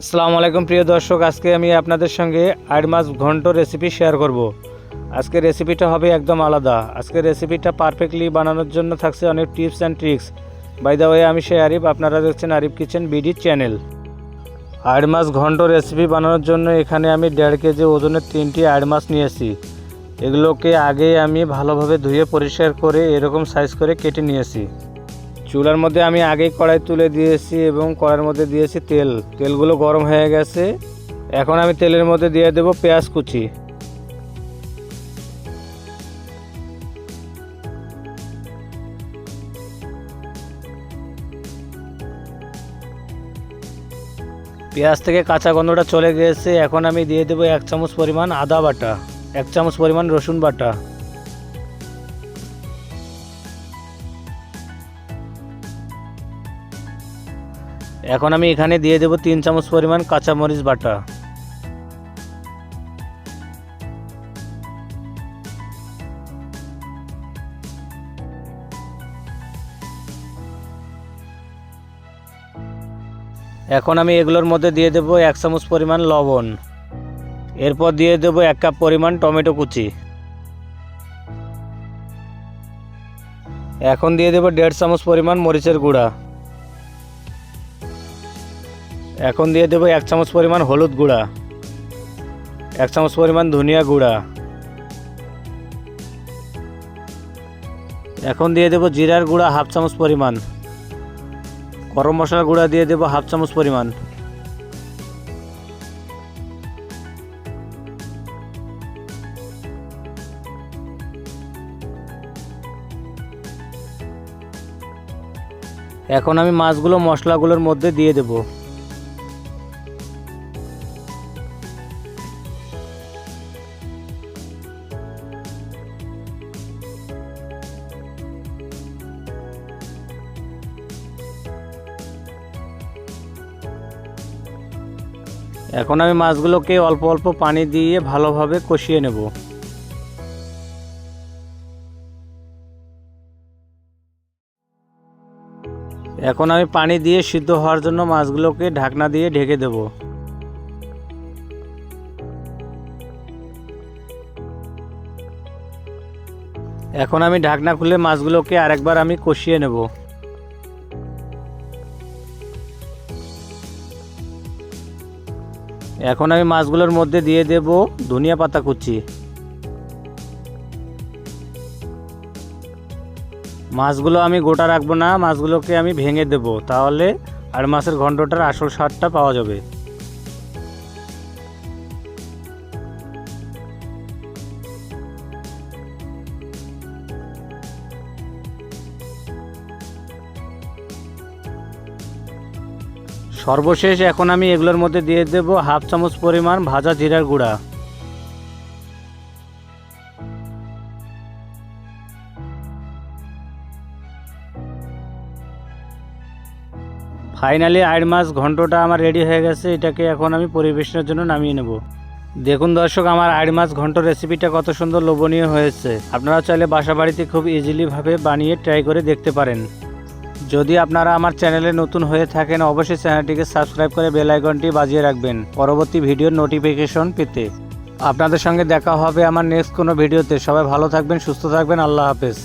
আসসালামু আলাইকুম প্রিয় দর্শক, আজকে আমি আপনাদের সঙ্গে আট মাছ ঘন্ট রেসিপি শেয়ার করব। আজকে রেসিপিটা হবে একদম আলাদা। আজকে রেসিপিটা পারফেক্টলি বানানোর জন্য থাকছে অনেক tips and tricks by the way আমি সেই আরিফ, আপনারা দেখছেন আরিফ কিচেন বিডি চ্যানেল আট মাছ ঘন্ট রেসিপি বানানোর জন্য এখানে আমি দেড় কেজি ওজনের তিনটি আট মাছ নিয়েছি। এগুলোকে আগে আমি ভালোভাবে ধুয়ে পরিষ্কার করে এরকম সাইজ করে কেটে নিয়েছি। চুলার মধ্যে আমি আগেই কড়াই তুলে দিয়েছি এবং কড়াইয়ের মধ্যে দিয়েছি তেল। তেলগুলো গরম হয়ে গেছে। এখন আমি তেলের মধ্যে দিয়ে দেব পেঁয়াজ কুচি। পেঁয়াজ থেকে কাঁচা গন্ধটা চলে গিয়েছে। এখন আমি দিয়ে দেবো এক চামচ পরিমাণ আদা বাটা, এক চামচ পরিমাণ রসুন বাটা। এখন আমি এখানে দিয়ে দেব তিন চামচ পরিমাণ কাঁচামরিচ বাটা। এখন আমি এগুলোর মধ্যে দিয়ে দেব এক চামচ পরিমাণ লবণ। এরপর দিয়ে দেব এক কাপ পরিমাণ টমেটো কুচি। এখন দিয়ে দেব দেড় চামচ পরিমাণ মরিচের গুঁড়া। এখন দিয়ে দেবো এক চামচ পরিমাণ হলুদ গুঁড়া, এক চামচ পরিমাণ ধনিয়া গুঁড়া। এখন দিয়ে দেবো জিরার গুঁড়া হাফ চামচ পরিমাণ, গরম মশলার গুঁড়া দিয়ে দেবো হাফ চামচ পরিমাণ। এখন আমি মাছগুলো মশলাগুলোর মধ্যে দিয়ে দেবো। এখন আমি মাছগুলোকে অল্প অল্প পানি দিয়ে ভালোভাবে কষিয়ে নেব। এখন আমি পানি দিয়ে সিদ্ধ হওয়ার জন্য মাছগুলোকে ঢাকনা দিয়ে ঢেকে দেব। এখন আমি ঢাকনা খুলে মাছগুলোকে আরেকবার আমি কষিয়ে নেব। এখন আমি মাছগুলোর মধ্যে দিয়ে দেব ধনিয়া পাতা কুচি। মাছগুলো আমি গোটা রাখব না, মাছগুলোকে আমি ভেঙে দেব, তাহলে আর মাছের ঘন্টটার আসল স্বাদটা পাওয়া যাবে। সর্বশেষ এখন আমি এগুলোর মধ্যে দিয়ে দেব হাফ চামচ পরিমাণ ভাজা জিরার গুঁড়া। ফাইনালি আট মাছ ঘন্টটা আমার রেডি হয়ে গেছে, এটাকে এখন আমি পরিবেশনের জন্য নামিয়ে নেব। দেখুন দর্শক, আমার আট মাছ ঘন্ট রেসিপিটা কত সুন্দর লোভনীয় হয়েছে। আপনারা চাইলে বাসা বাড়িতে খুব ইজিলিভাবে বানিয়ে ট্রাই করে দেখতে পারেন। যদি আপনারা আমার চ্যানেলে নতুন হয়ে থাকেন, অবশ্যই চ্যানেলটিকে সাবস্ক্রাইব করে বেল আইকনটি বাজিয়ে রাখবেন। পরবর্তী ভিডিওর নোটিফিকেশন পেতে। আপনাদের সঙ্গে দেখা হবে আমার নেক্সট কোনো ভিডিওতে। সবাই ভালো থাকবেন, সুস্থ থাকবেন। আল্লাহ হাফেজ।